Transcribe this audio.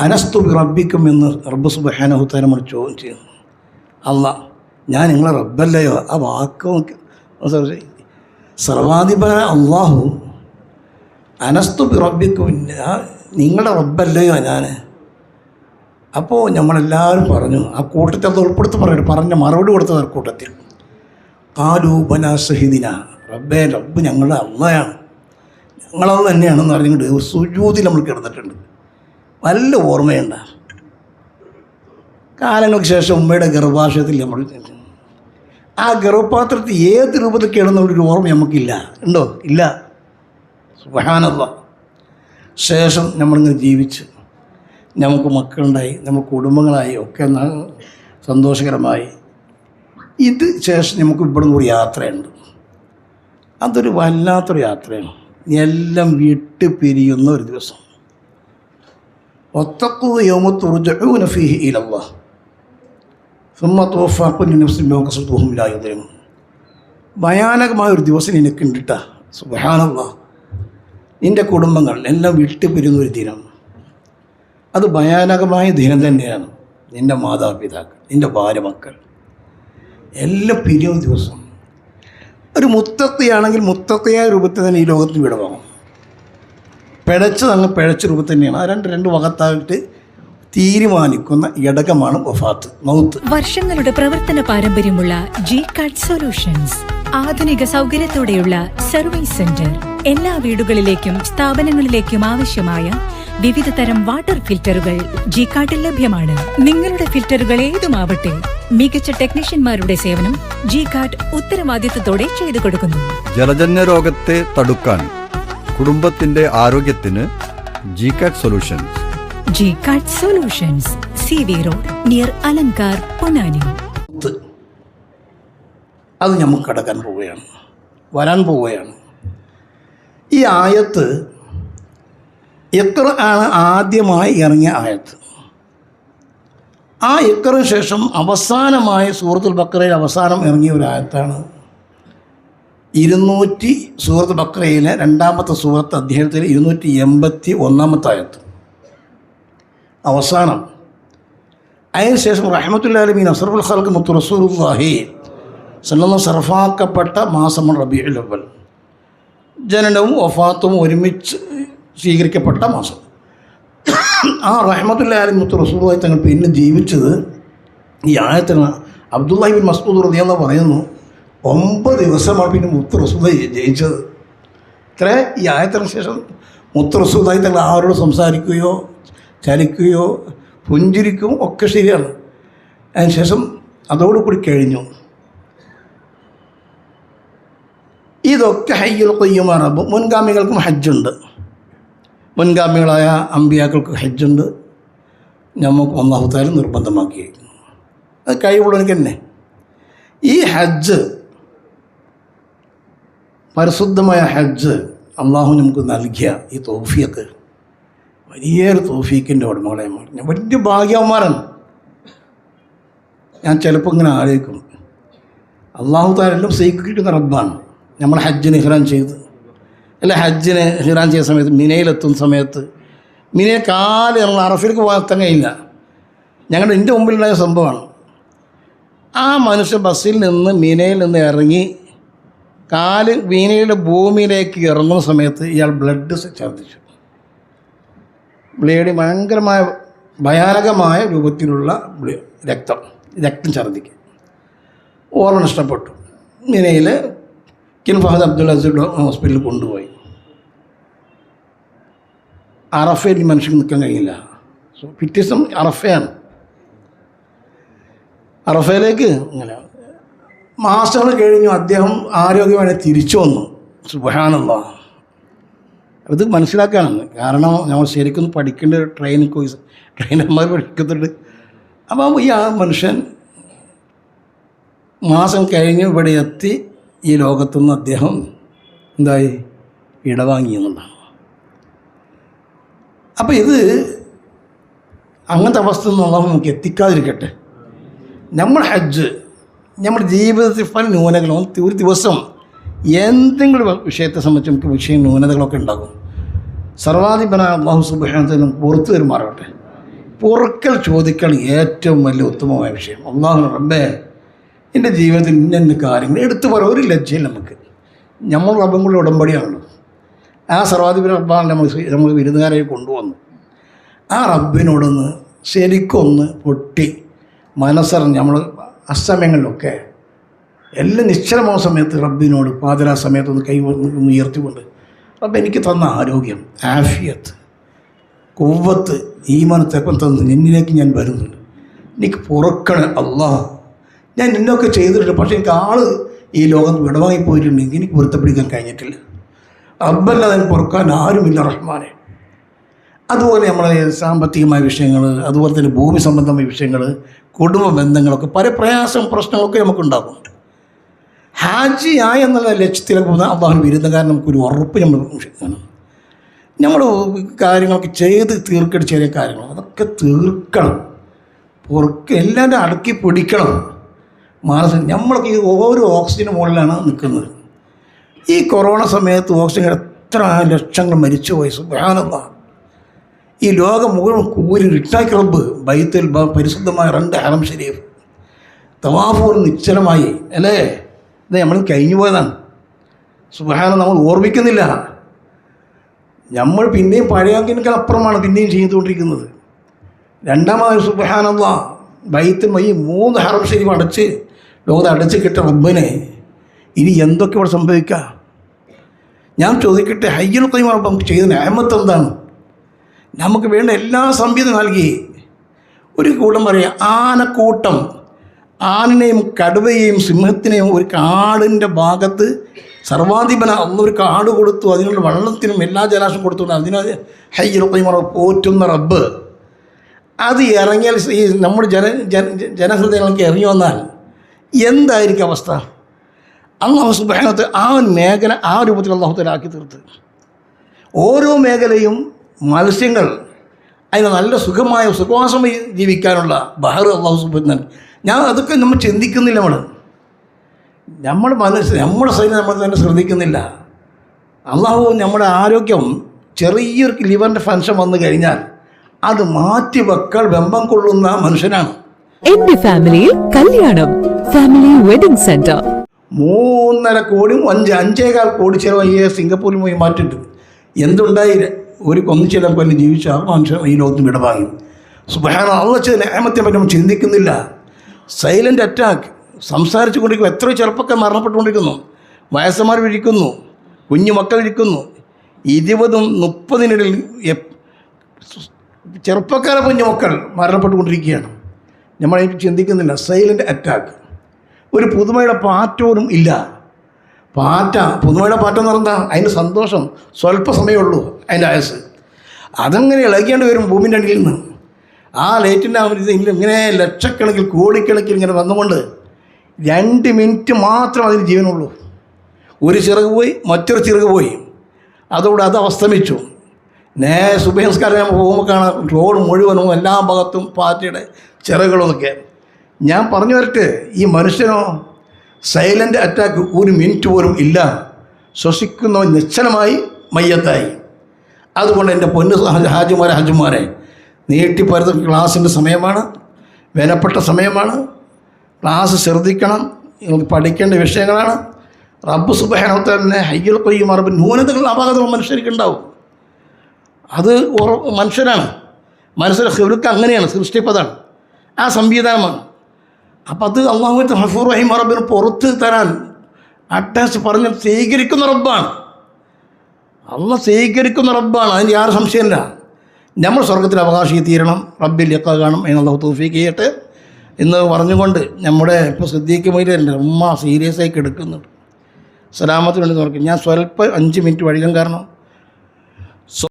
അനസ്തു റബ്ബിക്കും എന്ന് റബ്ബ് സുബഹാനഹുത്താൻ നമ്മൾ ചോദ്യം ചെയ്യുന്നു. അല്ല ഞാൻ നിങ്ങളെ റബ്ബല്ലയോ? ആ വാക്ക് നോക്കി. സർവാധിപനായ അള്ളാഹു അനസ്തു റബ്ബിക്കും നിങ്ങളുടെ റബ്ബല്ലയോ ഞാൻ അപ്പോൾ നമ്മളെല്ലാവരും പറഞ്ഞു ആ കൂട്ടത്തിൽ അത് ഉൾപ്പെടുത്തി പറയട്ടെ. പറഞ്ഞ മറുപടി കൊടുത്തത് ആ കൂട്ടത്തിൽ. കാലൂപന സഹിദിന. റബ്ബേ റബ്ബ് ഞങ്ങളുടെ അള്ളയാണ്. ഞങ്ങളത് തന്നെയാണെന്ന് പറഞ്ഞുകൊണ്ട് സുജൂതി നമ്മൾ കിടന്നിട്ടുണ്ട്. നല്ല ഓർമ്മയുണ്ട്? കാലങ്ങൾക്ക് ശേഷം ഉമ്മയുടെ ഗർഭാശയത്തിൽ നമ്മൾ ആ ഗർഭപാത്രത്തിൽ ഏത് രൂപത്തിൽ കിടന്നുള്ളൊരു ഓർമ്മ നമുക്കില്ല. ഉണ്ടോ? ഇല്ല. സുഹാനത്വ ശേഷം നമ്മളിങ്ങനെ ജീവിച്ച് നമുക്ക് മക്കളുണ്ടായി നമുക്ക് കുടുംബങ്ങളായി ഒക്കെ സന്തോഷകരമായി. ഇത് ശേഷം നമുക്ക് ഇവിടെ ഒരു യാത്രയുണ്ട്. അതൊരു വല്ലാത്തൊരു യാത്രയാണ്. എല്ലാം വിട്ടു പിരിയുന്ന ഒരു ദിവസം. ഭയാനകമായ ഒരു ദിവസം നിനക്ക് കേട്ടാ സുബഹാനല്ല. നിന്റെ കുടുംബങ്ങൾ എല്ലാം വിട്ട് പിരുന്ന ഒരു ദിനം. അത് ഭയാനകമായ ദിനം തന്നെയാണ്. നിന്റെ മാതാപിതാക്കൾ നിന്റെ ഭാര്യ മക്കൾ എല്ലാം പിരിയും ദിവസം. ഒരു മുത്തത്തയാണെങ്കിൽ മുത്തത്തയായ രൂപത്തിൽ തന്നെ ഈ ലോകത്തിന് വിടവാങ്ങും. പിഴച്ചത് അങ്ങ് പിഴച്ച രൂപത്തിൽ തന്നെയാണ്. ആ രണ്ട് രണ്ട് വകത്തായിട്ട് തീരുമാനിക്കുന്ന ഘടകമാണ് വഫാത്ത് മൗത്ത്. വർഷങ്ങളുടെ പ്രവർത്തന പാരമ്പര്യമുള്ള ജി കാർഡ് സൊല്യൂഷൻസ് ആധുനിക സൗകര്യത്തോടെയുള്ള സർവീസ് സെന്റർ. എല്ലാ വീടുകളിലേക്കും സ്ഥാപനങ്ങളിലേക്കും ആവശ്യമായ വിവിധ തരം വാട്ടർ ഫിൽറ്ററുകൾ ജി കാർഡിൽ ലഭ്യമാണ്. നിങ്ങളുടെ ഫിൽറ്ററുകൾ ഏതുമാവട്ടെ മികച്ച ടെക്നീഷ്യന്മാരുടെ സേവനം ജി കാർഡ് ഉത്തരവാദിത്തത്തോടെ ചെയ്തു കൊടുക്കുന്നു. ജലജന്യ രോഗത്തെ തടുക്കാൻ കുടുംബത്തിന്റെ ആരോഗ്യത്തിന് G cat solutions G cat solutions C V road near Alankar Ponnani അത് നമുക്ക് കടക്കാൻ പോവുകയാണ്. വരാൻ പോവുകയാണ്. ഈ ആയത്ത് എത്ര ആണ് ആദ്യമായി ഇറങ്ങിയ ആയത്ത്. ആ ഇക്കറിന് ശേഷം അവസാനമായ സൂറത്തുൽ ബക്കറയിൽ അവസാനം ഇറങ്ങിയ ഒരു ആയത്താണ് ഇരുന്നൂറ്റി സൂറത്ത് ബക്രയിലെ രണ്ടാമത്തെ സൂറത്ത് അധ്യായത്തിൽ ഇരുന്നൂറ്റി എൺപത്തി ഒന്നാമത്തെ ആയത്ത്. അവസാനം. അതിനുശേഷം റഹ്മത്തുല്ലാലമീൻ അസറുൽ ഖൽക്ക് മുത്തു റസൂർഹി സല്ലല്ലാഹു സർഫാക്കപ്പെട്ട മാസമാണ് റബീഉൽ അവൽ ജനനവും വഫാത്തും ഒരുമിച്ച് സ്വീകരിക്കപ്പെട്ട മാസം. ആ റഹമത്തുല്ലാലി മുത്തു റസൂലുള്ളാഹി തങ്ങൾ പിന്നെ ജീവിച്ചത് ഈ ആയത്തിന് അബ്ദുല്ലാഹിബിൻ മസ്ബൂദ് റളിയെന്ന് പറയുന്നു ഒമ്പത് ദിവസമാണ് പിന്നെ മുത്തു റസൂലായി ജയിച്ചത്. ഇത്രേ ഈ ആയത്തിന് ശേഷം മുത്തു റസൂലായി തങ്ങൾ ആരോട് സംസാരിക്കുകയോ ചലിക്കുകയോ പുഞ്ചിരിക്കും ഒക്കെ ശരിയാണ്. അതിനുശേഷം അതോടുകൂടി കഴിഞ്ഞു. ഇതൊക്കെ ഹയ്യുൽ കൊയ്യുമാ റബ്ബ് മുൻഗാമികൾക്കും ഹജ്ജുണ്ട്. മുൻഗാമികളായ അമ്പിയാക്കൾക്ക് ഹജ്ജുണ്ട്. നമുക്ക് ഒന്നാമത്താലും നിർബന്ധമാക്കിയിരിക്കുന്നു അത് കഴിവുള്ളവനിക്ക് തന്നെ. ഈ ഹജ്ജ് പരിശുദ്ധമായ ഹജ്ജ് അള്ളാഹു നമുക്ക് നൽകിയ ഈ തോഫിയൊക്കെ വലിയൊരു തോഫീക്കിന്റെ ഉടമകളെ ഞാൻ വലിയ ഭാഗ്യവന്മാരാണ്. ഞാൻ ചിലപ്പോൾ ഇങ്ങനെ ആലോചിക്കും. അള്ളാഹു താരെല്ലാം സ്വീകരിക്കുന്ന റബ്ബാണ്. നമ്മൾ ഹജ്ജിന് ഹിറാൻ ചെയ്ത്. അല്ല ഹജ്ജിന് ഹിറാൻ ചെയ്ത സമയത്ത് മിനയിലെത്തുന്ന സമയത്ത് മിനയെ കാൽ നമ്മൾ അറഫിലേക്ക് പോകാൻ കഴിയില്ല. ഞങ്ങളുടെ എന്റെ മുമ്പിലുണ്ടായ സംഭവമാണ്. ആ മനുഷ്യൻ ബസ്സിൽ നിന്ന് മിനയിൽ നിന്ന് ഇറങ്ങി കാൽ വീണയുടെ ഭൂമിയിലേക്ക് ഇറങ്ങുന്ന സമയത്ത് ഇയാൾ ബ്ലഡ് ഛർദ്ദിച്ചു. ബ്ലേഡ് ഭയങ്കരമായ ഭയാനകമായ രൂപത്തിലുള്ള രക്തം. രക്തം ഛർദ്ദിക്കുക ഓർമ്മ നഷ്ടപ്പെട്ടു. നിലയിൽ കിൻ ഫഹദ് അബ്ദുൽ അസീഡ് ഹോസ്പിറ്റലിൽ കൊണ്ടുപോയി. അറഫയിൽ മനുഷ്യന് നിൽക്കാൻ കഴിയില്ല സോ പിറ്റേസം അറഫയാണ്. അറഫയിലേക്ക് ഇങ്ങനെ മാസങ്ങൾ കഴിഞ്ഞു. അദ്ദേഹം ആരോഗ്യമായി തിരിച്ചു വന്നു. സുബാനുള്ള ഇത് മനസ്സിലാക്കാനാണ്. കാരണം നമ്മൾ ശരിക്കും പഠിക്കേണ്ട ട്രെയിൻ കോഴ്സ് ട്രെയിനർമാർ പഠിക്കുന്നുണ്ട്. അപ്പം ഈ ആ മനുഷ്യൻ മാസം കഴിഞ്ഞ് ഇവിടെ എത്തി ഈ ലോകത്തുനിന്ന് അദ്ദേഹം എന്തായി? ഇടവാങ്ങി എന്നുള്ളതാണ്. അപ്പോൾ ഇത് അങ്ങനത്തെ അവസ്ഥ ഒന്നും നമുക്ക് എത്തിക്കാതിരിക്കട്ടെ. നമ്മൾ ഹജ്ജ് നമ്മുടെ ജീവിതത്തിൽ പല ന്യൂനകളും ഒരു ദിവസം എന്തെങ്കിലും വിഷയത്തെ സംബന്ധിച്ച് നമുക്ക് വിഷയം ന്യൂനതകളൊക്കെ ഉണ്ടാകും. സർവാധിപന അള്ളാഹു സുബാനത്തിനും പുറത്തു വരുമാറാകട്ടെ പൊറുക്കൽ ചോദിക്കൽ ഏറ്റവും വലിയ ഉത്തമമായ വിഷയം. അള്ളാഹു റബ്ബേ എന്റെ ജീവിതത്തിൽ ഇന്ന ഇന്ന കാര്യങ്ങൾ എടുത്തു പറയാൻ ഒരു ലജ്ജയില്ല നമുക്ക്. നമ്മൾ റബ്ബും കൂടെ ഉടമ്പടിയാണല്ലോ. ആ സർവാധിപന റബ്ബാണ് നമ്മൾ നമ്മൾ വിരുന്നുകാരായി കൊണ്ടുവന്നു. ആ റബ്ബിനോടൊന്ന് ശരിക്കൊന്ന് പൊട്ടി മനസ്സറിഞ്ഞ് നമ്മൾ അസമയങ്ങളിലൊക്കെ എല്ലാം നിശ്ചലമായ സമയത്ത് റബ്ബിനോട് പാതിരാ സമയത്തൊന്ന് കൈ ഒന്ന് ഉയർത്തിക്കൊണ്ട് റബ്ബ് എനിക്ക് തന്ന ആരോഗ്യം ആഫിയത്ത് കൊവ്വത്ത് ഈമാനത്തെപ്പം തന്ന് നിന്നിലേക്ക് ഞാൻ വരുന്നുണ്ട്. എനിക്ക് പുറക്കണ അള്ളാഹ്. ഞാൻ നിന്നൊക്കെ ചെയ്തിട്ടുണ്ട്. പക്ഷേ എനിക്ക് ആൾ ഈ ലോകം വിടവാങ്ങി പോയിട്ടുണ്ടെങ്കിൽ എനിക്ക് പൊരുത്തപ്പിടിക്കാൻ കഴിഞ്ഞിട്ടില്ല. റബ്ബല്ലാതെ പൊറുക്കാൻ ആരുമില്ല റഹ്മാനെ. അതുപോലെ നമ്മളെ സാമ്പത്തികമായ വിഷയങ്ങൾ അതുപോലെ തന്നെ ഭൂമി സംബന്ധമായ വിഷയങ്ങൾ കുടുംബ ബന്ധങ്ങളൊക്കെ പല പ്രയാസം പ്രശ്നങ്ങളൊക്കെ നമുക്കുണ്ടാകുന്നുണ്ട്. ഹാജിയായ എന്നുള്ള ലക്ഷ്യത്തിലേക്ക് പോകുന്ന അള്ളാഹു കാരണം നമുക്കൊരു ഉറപ്പ് നമ്മൾ നമ്മൾ കാര്യങ്ങളൊക്കെ ചെയ്ത് തീർക്കേണ്ട ചെറിയ കാര്യങ്ങൾ അതൊക്കെ തീർക്കണം. പൊറുക്ക് എല്ലാവരും അടക്കി പിടിക്കണം. മാനസിക നമ്മളൊക്കെ ഈ ഓരോ ഓക്സിജന് മുകളിലാണ് നിൽക്കുന്നത്. ഈ കൊറോണ സമയത്ത് ഓക്സിജൻ എത്ര ലക്ഷങ്ങൾ മരിച്ചു പോയി സുഖാനന്ദ ഈ ലോകം മുഴുവൻ കൂരി റിട്ടാക്കി റബ്ബ്. ബൈത്തുൽ പരിശുദ്ധമായ രണ്ട് ഹറം ശരീഫ്. തവാഫൂർ നിശ്ചലമായി. അല്ലേ? ഇത് നമ്മൾ കഴിഞ്ഞു പോയതാണ്. സുബഹാനം നമ്മൾ ഓർമ്മിക്കുന്നില്ല. നമ്മൾ പിന്നെയും പഴയതിനേക്കാൾ അപ്പുറമാണ് പിന്നെയും ചെയ്തുകൊണ്ടിരിക്കുന്നത്. രണ്ടാമത് സുബഹാനുള്ള ബൈത്തുൽ ഈ മൂന്ന് ഹറം ഷരീഫ് അടച്ച് ലോകത്ത് അടച്ച് കിട്ടിയ റബ്ബിനെ. ഇനി എന്തൊക്കെ ഇവിടെ സംഭവിക്കുക ഞാൻ ചോദിക്കട്ടെ ഹയ്യൽ കൈമാർ ചെയ്ത അഹമ്മത്ത് എന്താണ്? നമുക്ക് വേണ്ട എല്ലാ സംവിധം നൽകി. ഒരു കൂട്ടം പറയാം ആനക്കൂട്ടം. ആനിനെയും കടുവയെയും സിംഹത്തിനെയും ഒരു കാടിന്റെ ഭാഗത്ത് സർവാധിപന അന്ന് ഒരു കാട് കൊടുത്തു അതിനുള്ള വെള്ളത്തിനും എല്ലാ ജലാശയം കൊടുത്തു. അതിന് ഹൈറ പോറ്റുന്ന റബ്ബ്. അത് ഇറങ്ങിയാൽ ഈ നമ്മുടെ ജന ജന ജനഹൃദയങ്ങൾക്ക് ഇറങ്ങി വന്നാൽ എന്തായിരിക്കും അവസ്ഥ? അള്ളാഹു സുബാനത്ത് ആ മേഖല ആ രൂപത്തിൽ അള്ളാഹുത്തലാക്കി തീർത്ത്. ഓരോ മേഖലയും മത്സ്യങ്ങൾ അതിന് നല്ല സുഖമായ സുഖവാസം ജീവിക്കാനുള്ള ബഹർ അള്ളാഹു സുബുദ്ധൻ ഞാൻ അതൊക്കെ നമ്മൾ ചിന്തിക്കുന്നില്ല നമ്മൾ നമ്മൾ മനസ്സ് നമ്മുടെ സൈന്യം നമ്മൾ തന്നെ ശ്രദ്ധിക്കുന്നില്ല. അള്ളാഹു നമ്മുടെ ആരോഗ്യം ചെറിയൊരു ലിവറിന്റെ ഫങ്ഷൻ വന്നു കഴിഞ്ഞാൽ അത് മാറ്റി വെക്കാൻ വെമ്പം കൊള്ളുന്ന മനുഷ്യനാണ്. എന്റെ ഫാമിലിയിൽ കല്യാണം ഫാമിലി വെഡിങ് സെന്റർ. മൂന്നര കോടി അഞ്ച് അഞ്ചേകാൽ കോടി ചിലവായി സിംഗപ്പൂരിൽ പോയി മാറ്റിട്ടു എന്തുണ്ടായി ഒരു കൊന്നു ചെയ്താൽ കൊല്ലം ജീവിച്ച ആ മനുഷ്യൻ ഈ ലോകത്ത് വിടവാങ്ങി സുബഹാന അള്ള ചെയ്ത നേമത്തെ പറ്റി നമ്മൾ ചിന്തിക്കുന്നില്ല. സൈലന്റ് അറ്റാക്ക് സംസാരിച്ചു കൊണ്ടിരിക്കുന്നു എത്രയോ ചെറുപ്പക്കാർ മരണപ്പെട്ടുകൊണ്ടിരിക്കുന്നു. വയസ്സന്മാർ വിഴിക്കുന്നു കുഞ്ഞു മക്കൾ ഇരിക്കുന്നു. ഇരുപതും മുപ്പതിനിടയിൽ ചെറുപ്പക്കാരെ കുഞ്ഞു മക്കൾ മരണപ്പെട്ടുകൊണ്ടിരിക്കുകയാണ്. നമ്മളതിനെ ചിന്തിക്കുന്നില്ല. സൈലന്റ് അറ്റാക്ക് ഒരു പുതുമയുടെ പാറ്റോറും ഇല്ല. പാറ്റ പുതുമയുടെ പാറ്റ എന്ന് പറഞ്ഞാൽ അതിന് സന്തോഷം സ്വല്പ സമയമേ ഉള്ളൂ അതിന്റെ ആയസ്. അതങ്ങനെ ഇളകിയാണ്ട് വരും ഭൂമിന്റെ അടിയിൽ നിന്ന്. ആ ലൈറ്റിന്റെ ഇതിൽ ഇങ്ങനെ ലക്ഷക്കണക്കിൽ കോടിക്കണക്കിൽ ഇങ്ങനെ വന്നുകൊണ്ട് രണ്ട് മിനിറ്റ് മാത്രം അതിന് ജീവനുള്ളൂ. ഒരു ചിറക് പോയി മറ്റൊരു ചിറക് പോയി. അതോടെ അത് അവസ്ഥമിച്ചു നേ സുബഹംസ്കാരം ഞാൻ പോകുമ്പോൾ കാണാം റോഡ് മുഴുവനും എല്ലാ ഭാഗത്തും പാറ്റയുടെ ചിറകുകളൊക്കെ. ഞാൻ പറഞ്ഞു വരട്ടെ ഈ മനുഷ്യനോ സൈലന്റ് അറ്റാക്ക് ഒരു മിനിറ്റ് പോലും ഇല്ല. ശ്വസിക്കുന്നവൻ നിശ്ചലമായി മയ്യത്തായി. അതുകൊണ്ട് എന്റെ പൊന്ന് ഹാജിമാരെ ഹാജുമാരെ നീട്ടിപ്പരുന്ന ക്ലാസ്സിന്റെ സമയമാണ് വിലപ്പെട്ട സമയമാണ്. ക്ലാസ് ശ്രദ്ധിക്കണം നിങ്ങൾക്ക് പഠിക്കേണ്ട വിഷയങ്ങളാണ്. റബ്ബ് സുബഹാനത്തന്നെ ഹയ്യൽ കൊയ്യും അറബ് ന്യൂനതകൾ അപാകതകൾ മനുഷ്യർക്കുണ്ടാവും. അത് മനുഷ്യരാണ്. മനസ്സിലെ ഹൃദക്ക് അങ്ങനെയാണ് സൃഷ്ടിപ്പതാണ്. ആ സംവിധാനമാണ്. അപ്പം അത് അള്ളാഹുവിന്റെ ഹഫൂർ റഹീം റബ്ബിന് പുറത്ത് തരാൻ അറ്റാച്ച് പറഞ്ഞ് സ്വീകരിക്കുന്ന റബ്ബാണ്. അള്ള സ്വീകരിക്കുന്ന റബ്ബാണ് അതിന് യാതൊരു സംശയമില്ല. നമ്മൾ സ്വർഗത്തിൽ അവകാശി തീരണം റബ്ബിൽ യക്ക കാണും എന്നുള്ള തൂഫീക്ക് ചെയ്യട്ടെ എന്ന് പറഞ്ഞുകൊണ്ട് നമ്മുടെ ഇപ്പോൾ സിദ്ദീഖ് മൊയ്ലിന്റെ ഉമ്മ സീരിയസ് ആയി എടുക്കുന്നുണ്ട് സലാമത്തിന് വേണ്ടി നോക്കി ഞാൻ സ്വല്പം അഞ്ച് മിനിറ്റ് വഴികം കാരണം